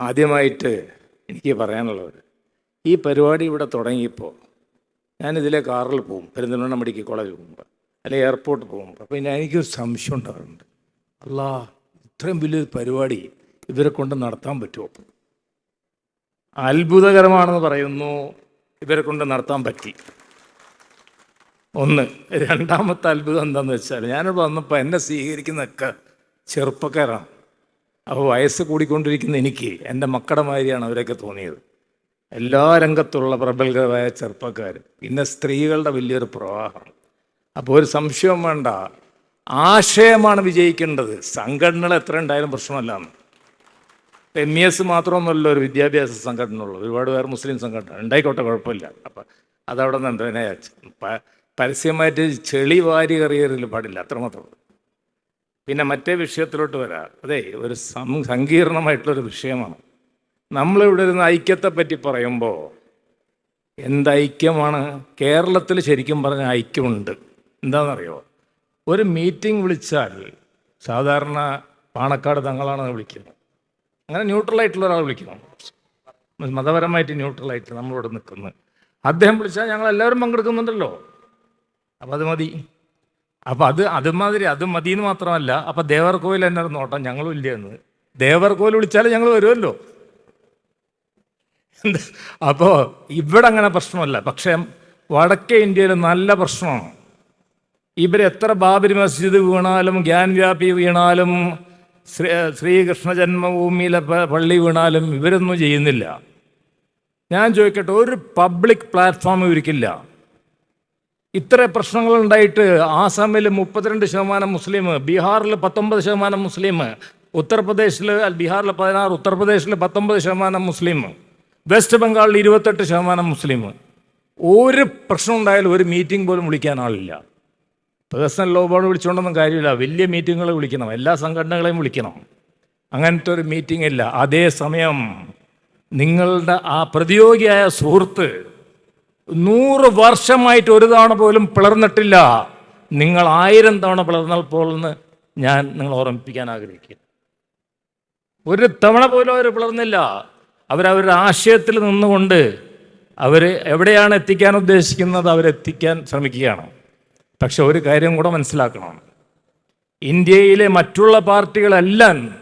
ആദ്യമായിട്ട് എനിക്ക് പറയാനുള്ളത് ഈ പരിപാടി ഇവിടെ തുടങ്ങിയപ്പോൾ ഞാനിതിലെ കാറിൽ പോകും പെരുന്തൽമണ്ണ മെഡിക്കൽ കോളേജ് പോകുമ്പോൾ അല്ലെങ്കിൽ എയർപോർട്ട് പോകുമ്പോൾ അപ്പോൾ ഞാൻ എനിക്കൊരു സംശയം ഉണ്ടാകുന്നുണ്ട്. അല്ല ഇത്രയും വലിയൊരു പരിപാടി ഇവരെ കൊണ്ട് നടത്താൻ പറ്റുമോ? അത്ഭുതകരമാണെന്ന് പറയുന്നു ഇവരെ കൊണ്ട് നടത്താൻ പറ്റി. ഒന്ന് രണ്ടാമത്തെ അത്ഭുതം എന്താണെന്ന് വെച്ചാൽ ഞാനിവിടെ വന്നപ്പോൾ എന്നെ സ്വീകരിക്കുന്നതൊക്കെ ചെറുപ്പക്കാരാണ്. അപ്പോൾ വയസ്സ് കൂടിക്കൊണ്ടിരിക്കുന്ന എനിക്ക് എന്റെ മക്കളുടെ മാതിരിയാണ് അവരൊക്കെ തോന്നിയത്. എല്ലാ രംഗത്തുള്ള പ്രബലരായ ചെറുപ്പക്കാർ പിന്നെ സ്ത്രീകളുടെ വലിയൊരു പ്രവാഹം. അപ്പോൾ ഒരു സംശയം വേണ്ട. ആശയമാണ് വിജയിക്കേണ്ടത്. സംഘടനകൾ എത്ര ഉണ്ടായാലും പ്രശ്നമല്ല എം ഇ എസ് മാത്രമൊന്നുമല്ല ഒരു വിദ്യാഭ്യാസ സംഘടന ഉള്ളൂ ഒരുപാട് പേർ മുസ്ലിം സംഘടന. ഉണ്ടായിക്കോട്ടെ കുഴപ്പമില്ല. അപ്പം അതവിടെ നിന്ന് പരസ്യമായിട്ട് ചെളി വാരി കറിയറിൽ പാടില്ല അത്രമാത്രം പിന്നെ മറ്റേ വിഷയത്തിലോട്ട് വരാം. അതെ ഒരു സങ്കീർണമായിട്ടുള്ളൊരു വിഷയമാണ്. നമ്മളിവിടെ ഇരുന്ന് ഐക്യത്തെ പറ്റി പറയുമ്പോൾ എന്ത് ഐക്യമാണ്? കേരളത്തിൽ ശരിക്കും പറഞ്ഞ ഐക്യമുണ്ട്. എന്താണെന്നറിയോ? ഒരു മീറ്റിംഗ് വിളിച്ചാൽ സാധാരണ പാണക്കാട് തങ്ങളാണ് വിളിക്കുന്നത് അങ്ങനെ ന്യൂട്രലായിട്ടുള്ള ഒരാൾ വിളിക്കണം മതപരമായിട്ട് ന്യൂട്രലായിട്ട് നമ്മളിവിടെ നിൽക്കുന്നത് അദ്ദേഹം വിളിച്ചാൽ ഞങ്ങൾ എല്ലാവരും പങ്കെടുക്കുന്നുണ്ടല്ലോ. അപ്പം അത് മതി. അപ്പം അത് അതുമാതിരി അത് മതി എന്ന് മാത്രമല്ല അപ്പം ദേവർകോവിൽ തന്നെ എന്നെ നോട്ടം? ഞങ്ങളും ഇല്ല എന്ന്. ദേവർകോവിൽ വിളിച്ചാൽ ഞങ്ങൾ വരുമല്ലോ അപ്പോ അപ്പോൾ ഇവിടെ അങ്ങനെ പ്രശ്നമല്ല. പക്ഷേ വടക്കേ ഇന്ത്യയിൽ നല്ല പ്രശ്നമാണ്. ഇവരെത്ര ബാബരി മസ്ജിദ് വീണാലും ഗ്യാൻ വ്യാപി വീണാലും ശ്രീ ശ്രീകൃഷ്ണ ജന്മഭൂമിയിലെ പള്ളി വീണാലും ഇവരൊന്നും ചെയ്യുന്നില്ല. ഞാൻ ചോദിക്കട്ടെ ഒരു പബ്ലിക് പ്ലാറ്റ്ഫോം ഇവർക്കില്ല. ഇത്ര പ്രശ്നങ്ങളുണ്ടായിട്ട് ആസാമിൽ മുപ്പത്തിരണ്ട് ശതമാനം മുസ്ലിം ബീഹാറിൽ പത്തൊമ്പത് ശതമാനം മുസ്ലിം ഉത്തർപ്രദേശിൽ ബീഹാറിൽ പതിനാറ് ഉത്തർപ്രദേശിൽ പത്തൊമ്പത് ശതമാനം മുസ്ലിം വെസ്റ്റ് ബംഗാളിൽ ഇരുപത്തെട്ട് ശതമാനം മുസ്ലിം. ഒരു പ്രശ്നം ഉണ്ടായാലും ഒരു മീറ്റിംഗ് പോലും വിളിക്കാൻ ആളില്ല. പേഴ്സണൽ ലോ ബോർഡ് വിളിച്ചുകൊണ്ടൊന്നും കാര്യമില്ല. വലിയ മീറ്റിങ്ങുകൾ വിളിക്കണം. എല്ലാ സംഘടനകളെയും വിളിക്കണം. അങ്ങനത്തെ ഒരു മീറ്റിംഗ് ഇല്ല. അതേസമയം നിങ്ങളുടെ ആ പ്രതിയോഗിയായ സുഹൃത്ത് നൂറ് വർഷമായിട്ട് ഒരു തവണ പോലും പിളർന്നിട്ടില്ല. നിങ്ങൾ ആയിരം തവണ പിളർന്നാൽ പോലെന്ന് ഞാൻ നിങ്ങൾ ഓർമ്മിപ്പിക്കാൻ ആഗ്രഹിക്കുന്നു. ഒരു തവണ പോലും അവർ പിളർന്നില്ല. അവരവരുടെ ആശയത്തിൽ നിന്നുകൊണ്ട് അവർ എവിടെയാണ് എത്തിക്കാൻ ഉദ്ദേശിക്കുന്നത് അവരെത്തിക്കാൻ ശ്രമിക്കുകയാണ്. പക്ഷെ ഒരു കാര്യം കൂടെ മനസ്സിലാക്കണം. ഇന്ത്യയിലെ മറ്റുള്ള പാർട്ടികളെല്ലാം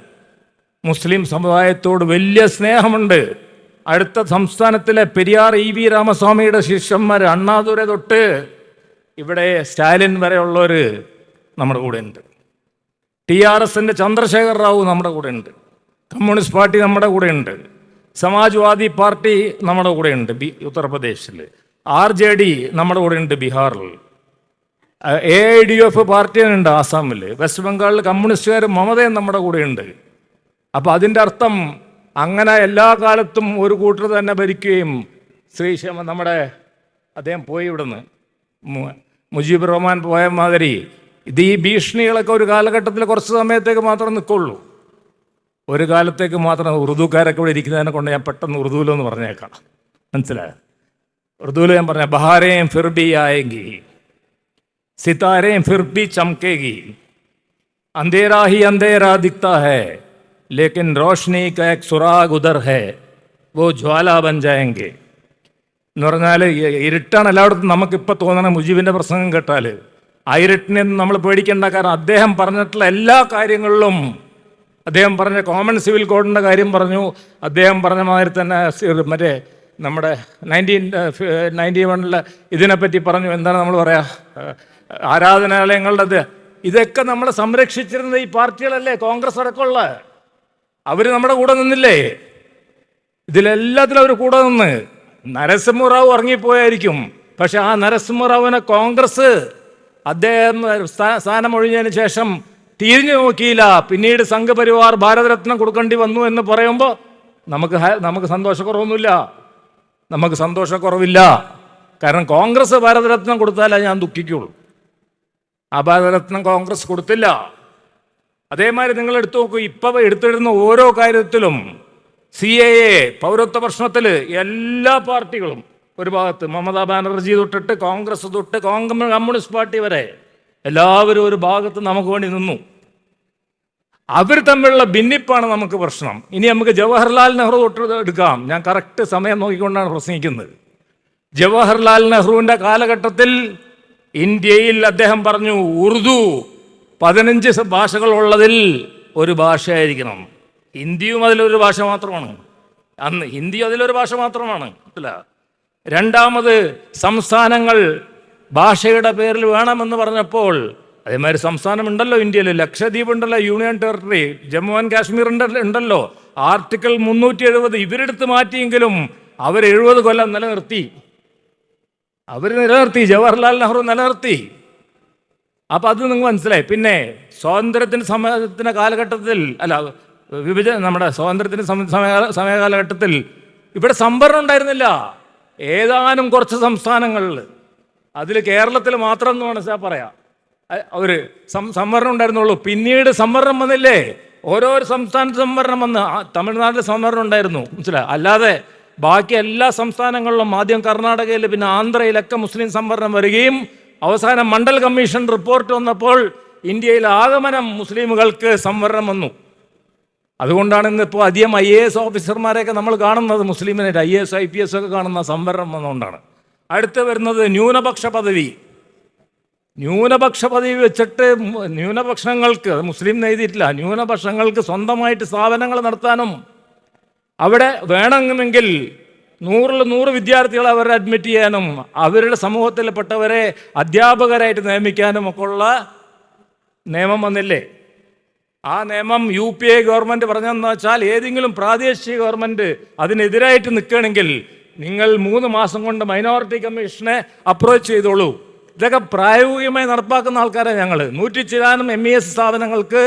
മുസ്ലിം സമുദായത്തോട് വലിയ സ്നേഹമുണ്ട്. അടുത്ത സംസ്ഥാനത്തിലെ പെരിയാർ ഇ വി രാമസ്വാമിയുടെ ശിഷ്യന്മാർ അണ്ണാദുര തൊട്ട് ഇവിടെ സ്റ്റാലിൻ വരെയുള്ളവർ നമ്മുടെ കൂടെ ഉണ്ട്. ടി ആർ എസിന്റെ ചന്ദ്രശേഖർ റാവു നമ്മുടെ കൂടെ ഉണ്ട്. കമ്മ്യൂണിസ്റ്റ് പാർട്ടി നമ്മുടെ കൂടെ ഉണ്ട്. സമാജ്വാദി പാർട്ടി നമ്മുടെ കൂടെ ഉണ്ട് ബി ഉത്തർപ്രദേശിൽ ആർ ജെ ഡി നമ്മുടെ കൂടെ ഉണ്ട് ബീഹാറിൽ. എ ഐ ഡി എഫ് പാർട്ടിയുണ്ട് ആസാമിൽ വെസ്റ്റ് ബംഗാളിൽ കമ്മ്യൂണിസ്റ്റുകാർ മമതയും നമ്മുടെ കൂടെ ഉണ്ട്. അപ്പോൾ അതിന്റെ അർത്ഥം അങ്ങനെ എല്ലാ കാലത്തും ഒരു കൂട്ടർ തന്നെ ഭരിക്കുകയും ശ്രീ ക്ഷേമ നമ്മുടെ അദ്ദേഹം പോയി ഇവിടുന്ന്. മുജീബ് റഹ്മാൻ പോയ മാതിരി ഇത് ഈ ഭീഷണികളൊക്കെ ഒരു കാലഘട്ടത്തിൽ കുറച്ച് സമയത്തേക്ക് മാത്രം നിൽക്കുള്ളൂ. ഒരു കാലത്തേക്ക് മാത്രം ഉറുദുക്കാരൊക്കെ ഇവിടെ ഇരിക്കുന്നതിനെ കൊണ്ട് ഞാൻ പെട്ടെന്ന് ഉറുദുലെന്ന് പറഞ്ഞേക്കാം. മനസ്സിലായോ? ഉറുദുല ഞാൻ പറഞ്ഞ ബഹാരേം ഫിർബി ആയെങ്കി സിതാരേം ഫിർബി ചംകേകി അന്തേരാഹി അന്തേരാ ദിക്താ ഹേ लेकिन रोशनी का एक सुराग उधर है वो ജ്വാല ബൻ ജായെങ്കിൽ എന്ന് പറഞ്ഞാൽ ഇരുട്ടാണ് എല്ലായിടത്തും നമുക്കിപ്പോൾ തോന്നണം മുജീബിന്റെ പ്രസംഗം കേട്ടാൽ ആ ഇരുട്ടിനെ നമ്മൾ പേടിക്കേണ്ട കാരണം അദ്ദേഹം പറഞ്ഞിട്ടുള്ള എല്ലാ കാര്യങ്ങളിലും അദ്ദേഹം പറഞ്ഞ കോമൺ സിവിൽ കോഡിന്റെ കാര്യം പറഞ്ഞു. അദ്ദേഹം പറഞ്ഞ മാതിരി തന്നെ മറ്റേ നമ്മുടെ നയന്റീൻ നയന്റി വണ്ണിലെ ഇതിനെപ്പറ്റി പറഞ്ഞു. എന്താണ് നമ്മൾ പറയുക ആരാധനാലയങ്ങളുടെ ഇതൊക്കെ നമ്മൾ സംരക്ഷിച്ചിരുന്ന ഈ പാർട്ടികളല്ലേ? കോൺഗ്രസ് അടക്കമുള്ള. നമ്മുടെ കൂടെ നിന്നില്ലേ? ഇതിലെല്ലാത്തിലും അവർ കൂടെ നിന്ന്. നരസിംഹറാവു ഇറങ്ങിപ്പോയായിരിക്കും. പക്ഷെ ആ നരസിംഹറാവുവിനെ കോൺഗ്രസ് അദ്ദേഹം സ്ഥാ- സ്ഥാനം ഒഴിഞ്ഞതിന് ശേഷം തിരിഞ്ഞു നോക്കിയില്ല. പിന്നീട് സംഘപരിവാർ ഭാരതരത്നം കൊടുക്കേണ്ടി വന്നു എന്ന് പറയുമ്പോൾ നമുക്ക് നമുക്ക് സന്തോഷക്കുറവൊന്നുമില്ല. നമുക്ക് സന്തോഷക്കുറവില്ല. കാരണം കോൺഗ്രസ് ഭാരതരത്നം കൊടുത്താലേ ഞാൻ ദുഃഖിക്കുള്ളൂ. ആ ഭാരതരത്നം കോൺഗ്രസ് കൊടുത്തില്ല. അതേമാതിരി നിങ്ങൾ എടുത്തു നോക്കൂ ഇപ്പം എടുത്തിടുന്ന ഓരോ കാര്യത്തിലും സി എ എ പൗരത്വ പ്രശ്നത്തിൽ എല്ലാ പാർട്ടികളും ഒരു ഭാഗത്ത് മമതാ ബാനർജി തൊട്ടിട്ട് കോൺഗ്രസ് തൊട്ട് കോൺഗ്രസ് കമ്മ്യൂണിസ്റ്റ് പാർട്ടി വരെ എല്ലാവരും ഒരു ഭാഗത്ത് നമുക്ക് വേണ്ടി നിന്നു. അവർ തമ്മിലുള്ള ഭിന്നിപ്പാണ് നമുക്ക് പ്രശ്നം. ഇനി നമുക്ക് ജവഹർലാൽ നെഹ്റു തൊട്ട് എടുക്കാം. ഞാൻ കറക്റ്റ് സമയം നോക്കിക്കൊണ്ടാണ് പ്രസംഗിക്കുന്നത്. ജവഹർലാൽ നെഹ്റുവിന്റെ കാലഘട്ടത്തിൽ ഇന്ത്യയിൽ അദ്ദേഹം പറഞ്ഞു ഉറുദു പതിനഞ്ച് ഭാഷകളുള്ളതിൽ ഒരു ഭാഷയായിരിക്കണം. ഹിന്ദിയും അതിലൊരു ഭാഷ മാത്രമാണ്. അന്ന് ഹിന്ദി അതിലൊരു ഭാഷ മാത്രമാണ്. അല്ല രണ്ടാമത് സംസ്ഥാനങ്ങൾ ഭാഷയുടെ പേരിൽ വേണമെന്ന് പറഞ്ഞപ്പോൾ അതേമാതിരി സംസ്ഥാനം ഉണ്ടല്ലോ ഇന്ത്യയിൽ ലക്ഷദ്വീപ് ഉണ്ടല്ലോ union territory Jammu and Kashmir ഉണ്ടല്ലോ. ആർട്ടിക്കിൾ മുന്നൂറ്റി എഴുപത് ഇവരെടുത്ത് മാറ്റിയെങ്കിലും അവർ എഴുപത് കൊല്ലം നിലനിർത്തി. അവർ നിലനിർത്തി ജവഹർലാൽ നെഹ്റു നിലനിർത്തി. അപ്പം അത് നിങ്ങൾ മനസ്സിലായി. പിന്നെ സ്വാതന്ത്ര്യത്തിന് സമയത്തിന് കാലഘട്ടത്തിൽ അല്ല വിഭജന നമ്മുടെ സ്വാതന്ത്ര്യത്തിന് സമയ സമയകാലഘട്ടത്തിൽ ഇവിടെ സംവരണം ഉണ്ടായിരുന്നില്ല. ഏതാനും കുറച്ച് സംസ്ഥാനങ്ങളിൽ അതിൽ കേരളത്തിൽ മാത്രം എന്ന് മനസ്സിലാ പറയാം. ഒരു സംവരണം ഉണ്ടായിരുന്നുള്ളൂ. പിന്നീട് സംവരണം വന്നില്ലേ? ഓരോ സംസ്ഥാനത്ത് സംവരണം വന്ന്. തമിഴ്നാട്ടിൽ സംവരണം ഉണ്ടായിരുന്നു. മനസ്സിലായി? അല്ലാതെ ബാക്കി എല്ലാ സംസ്ഥാനങ്ങളിലും ആദ്യം കർണാടകയിൽ പിന്നെ ആന്ധ്രയിലൊക്കെ മുസ്ലിം സംവരണം വരികയും അവസാനം മണ്ഡൽ കമ്മീഷൻ റിപ്പോർട്ട് വന്നപ്പോൾ ഇന്ത്യയിൽ ആഗമനം മുസ്ലിമുകൾക്ക് സംവരണം വന്നു. അതുകൊണ്ടാണ് ഇന്നിപ്പോൾ അധികം ഐ എ എസ് ഓഫീസർമാരെയൊക്കെ നമ്മൾ കാണുന്നത് മുസ്ലിമിനായിട്ട് I A S I P S ഒക്കെ കാണുന്ന സംവരണം വന്നുകൊണ്ടാണ്. അടുത്ത് വരുന്നത് ന്യൂനപക്ഷ പദവി. ന്യൂനപക്ഷ പദവി വെച്ചിട്ട് ന്യൂനപക്ഷങ്ങൾക്ക് മുസ്ലിം എഴുതിയിട്ടില്ല ന്യൂനപക്ഷങ്ങൾക്ക് സ്വന്തമായിട്ട് സ്ഥാപനങ്ങൾ നടത്താനും അവിടെ വേണമെങ്കിൽ നൂറിൽ നൂറ് വിദ്യാർത്ഥികളെ അവരെ അഡ്മിറ്റ് ചെയ്യാനും അവരുടെ സമൂഹത്തിൽപ്പെട്ടവരെ അധ്യാപകരായിട്ട് നിയമിക്കാനും ഒക്കെ ഉള്ള നിയമം വന്നില്ലേ? ആ നിയമം യു പി എ ഗവൺമെന്റ് പറഞ്ഞതെന്ന് വെച്ചാൽ ഏതെങ്കിലും പ്രാദേശിക ഗവൺമെന്റ് അതിനെതിരായിട്ട് നിൽക്കുകയാണെങ്കിൽ നിങ്ങൾ മൂന്ന് മാസം കൊണ്ട് മൈനോറിറ്റി കമ്മീഷനെ അപ്രോച്ച് ചെയ്തോളൂ. ഇതൊക്കെ പ്രായോഗികമായി നടപ്പാക്കുന്ന ആൾക്കാരാണ് ഞങ്ങൾ നൂറ്റി ചിലാനും എം ഇ എസ് സ്ഥാപനങ്ങൾക്ക്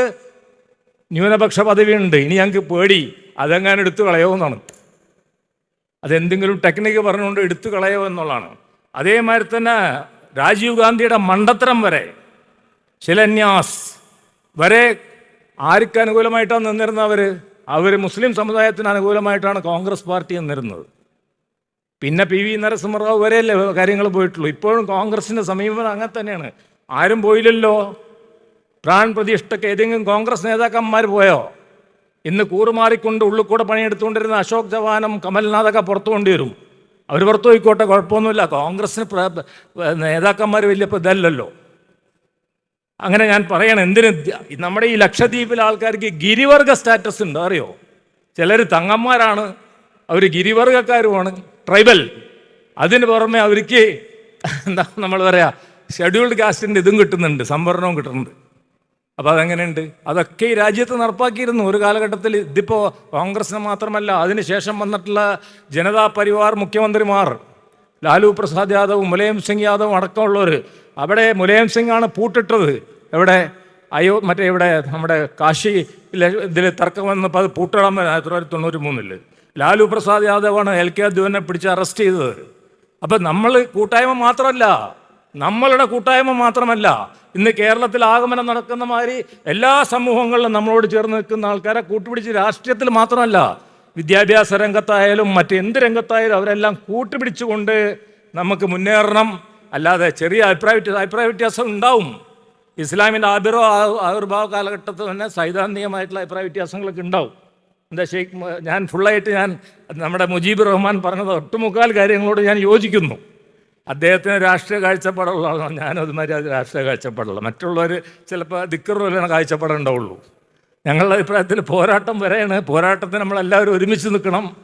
ന്യൂനപക്ഷ പദവിയുണ്ട്. ഇനി ഞങ്ങൾക്ക് പേടി. അതെങ്ങാനും എടുത്തു കളയോ എന്നാണ് അതെന്തെങ്കിലും ടെക്നിക്ക് പറഞ്ഞുകൊണ്ട് എടുത്തു കളയോ എന്നുള്ളതാണ്. അതേമാതിരി തന്നെ രാജീവ് ഗാന്ധിയുടെ മണ്ടത്തരം വരെ ശിലന്യാസ് വരെ ആർക്ക് അനുകൂലമായിട്ടാണ് നിന്നിരുന്നവർ അവർ മുസ്ലിം സമുദായത്തിന് അനുകൂലമായിട്ടാണ് കോൺഗ്രസ് പാർട്ടി നിന്നിരുന്നത്. പിന്നെ പി വി നരസിംഹറാവു വരെയല്ലേ കാര്യങ്ങൾ പോയിട്ടുള്ളൂ. ഇപ്പോഴും കോൺഗ്രസിന്റെ സമീപനം അങ്ങനെ തന്നെയാണ്. ആരും പോയില്ലല്ലോ. പ്രാൺ പ്രതിഷ്ഠയ്ക്ക് ഏതെങ്കിലും കോൺഗ്രസ് നേതാക്കന്മാർ പോയോ? ഇന്ന് കൂറുമാറിക്കൊണ്ട് ഉള്ളിൽ കൂടെ പണിയെടുത്തുകൊണ്ടിരുന്ന അശോക് ചവാനും കമൽനാഥൊക്കെ പുറത്തു കൊണ്ടുവരും. അവർ പുറത്തു പോയിക്കോട്ടെ കുഴപ്പമൊന്നുമില്ല. കോൺഗ്രസിന് നേതാക്കന്മാർ വലിയ ഇതല്ലല്ലോ. അങ്ങനെ ഞാൻ പറയണം എന്തിന് നമ്മുടെ ഈ ലക്ഷദ്വീപിലെ ആൾക്കാർക്ക് ഗിരിവർഗ സ്റ്റാറ്റസ് ഉണ്ട് അറിയോ? ചിലർ തങ്ങന്മാരാണ് അവർ ഗിരിവർഗക്കാരുമാണ് ട്രൈബൽ. അതിന് പുറമെ അവർക്ക് എന്താ നമ്മൾ പറയാ ഷെഡ്യൂൾഡ് കാസ്റ്റിന്റെ ഇതും കിട്ടുന്നുണ്ട് സംവരണവും കിട്ടുന്നുണ്ട്. അപ്പോൾ അതെങ്ങനെയുണ്ട്? അതൊക്കെ ഈ രാജ്യത്ത് നടപ്പാക്കിയിരുന്നു. ഒരു കാലഘട്ടത്തിൽ ഇതിപ്പോൾ കോൺഗ്രസിന് മാത്രമല്ല അതിനുശേഷം വന്നിട്ടുള്ള ജനതാ പരിവാർ മുഖ്യമന്ത്രിമാർ ലാലു പ്രസാദ് യാദവും മുലയം സിംഗ് യാദവും അടക്കമുള്ളവർ അവിടെ മുലയം സിംഗ് ആണ് പൂട്ടിട്ടത്. എവിടെ? അയോ മറ്റേ ഇവിടെ നമ്മുടെ കാശി ഇതിൽ തർക്കം വന്നപ്പോൾ അത് പൂട്ടിടാൻ ആയിരത്തി തൊള്ളായിരത്തി തൊണ്ണൂറ്റി മൂന്നിൽ ലാലു പ്രസാദ് യാദവാണ് എൽ കെ അദ്വാനെ പിടിച്ച് അറസ്റ്റ് ചെയ്തത്. അപ്പം നമ്മൾ കൂട്ടായ്മ മാത്രമല്ല നമ്മളുടെ കൂട്ടായ്മ മാത്രമല്ല ഇന്ന് കേരളത്തിൽ ആഗമനം നടക്കുന്ന മാതിരി എല്ലാ സമൂഹങ്ങളിലും നമ്മളോട് ചേർന്ന് നിൽക്കുന്ന ആൾക്കാരെ കൂട്ടുപിടിച്ച് രാഷ്ട്രീയത്തിൽ മാത്രമല്ല വിദ്യാഭ്യാസ രംഗത്തായാലും മറ്റെന്ത് രംഗത്തായാലും അവരെല്ലാം കൂട്ടുപിടിച്ചുകൊണ്ട് നമുക്ക് മുന്നേറണം. അല്ലാതെ ചെറിയ അഭിപ്രായ അഭിപ്രായ വ്യത്യാസം ഉണ്ടാവും. ഇസ്ലാമിന്റെ ആവിർഭാവ ആവിർഭാവ കാലഘട്ടത്തിൽ തന്നെ സൈദ്ധാന്തികമായിട്ടുള്ള അഭിപ്രായ വ്യത്യാസങ്ങളൊക്കെ ഉണ്ടാവും. എന്താ ഷെയ്ഖ് ഞാൻ ഫുള്ളായിട്ട് ഞാൻ നമ്മുടെ മുജീബ് റഹ്മാൻ പറഞ്ഞത് ഒട്ടുമുക്കാൽ കാര്യങ്ങളോട് ഞാൻ യോജിക്കുന്നു. അദ്ദേഹത്തിന് രാഷ്ട്രീയ കാഴ്ചപ്പാടുള്ളതാണോ? ഞാനത് ഞാനതുമാതിരി അത് രാഷ്ട്രീയ കാഴ്ചപ്പാടുള്ള മറ്റുള്ളവർ ചിലപ്പോൾ ദിക്കറുള്ള കാഴ്ചപ്പാടുണ്ടാവുള്ളൂ ഞങ്ങളുടെ അഭിപ്രായത്തിൽ പോരാട്ടം വരെയാണ്. പോരാട്ടത്തിന് നമ്മളെല്ലാവരും ഒരുമിച്ച് നിൽക്കണം.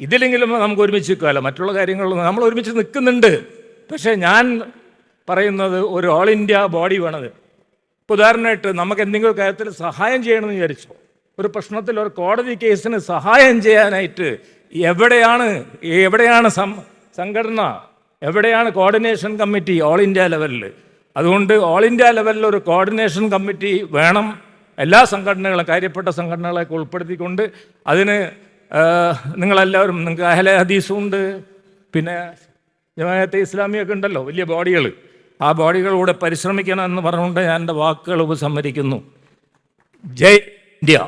ഇതിലെങ്കിലും നമുക്ക് ഒരുമിച്ച് നിൽക്കാമല്ലോ. മറ്റുള്ള കാര്യങ്ങളൊന്നും നമ്മൾ ഒരുമിച്ച് നിൽക്കുന്നുണ്ട്. പക്ഷേ ഞാൻ പറയുന്നത് ഒരു ഓൾ ഇന്ത്യ ബോഡി വേണത്. ഇപ്പോൾ ഉദാഹരണമായിട്ട് നമുക്ക് എന്തെങ്കിലും കാര്യത്തിൽ സഹായം ചെയ്യണമെന്ന് വിചാരിച്ചു? ഒരു പ്രശ്നത്തിൽ ഒരു കോടതി കേസിന് സഹായം ചെയ്യാനായിട്ട് എവിടെയാണ് എവിടെയാണ് സംഘടന? എവിടെയാണ് കോർഡിനേഷൻ കമ്മിറ്റി ഓൾ ഇന്ത്യ ലെവലിൽ അതുകൊണ്ട് ഓൾ ഇന്ത്യ ലെവലിൽ ഒരു കോർഡിനേഷൻ കമ്മിറ്റി വേണം. എല്ലാ സംഘടനകളും കാര്യപ്പെട്ട സംഘടനകളെയൊക്കെ ഉൾപ്പെടുത്തിക്കൊണ്ട് അതിന് നിങ്ങളെല്ലാവരും നിങ്ങൾക്ക് അഹല ഹദീസും ഉണ്ട്. പിന്നെ ജമാഅത്തെ ഇസ്ലാമിയൊക്കെ ഉണ്ടല്ലോ വലിയ ബോഡികൾ. ആ ബോഡികളൂടെ പരിശ്രമിക്കണം എന്ന് പറഞ്ഞുകൊണ്ട് ഞാൻ എന്റെ വാക്കുകൾ ഉപസംഹരിക്കുന്നു. ജയ് ഇന്ത്യ.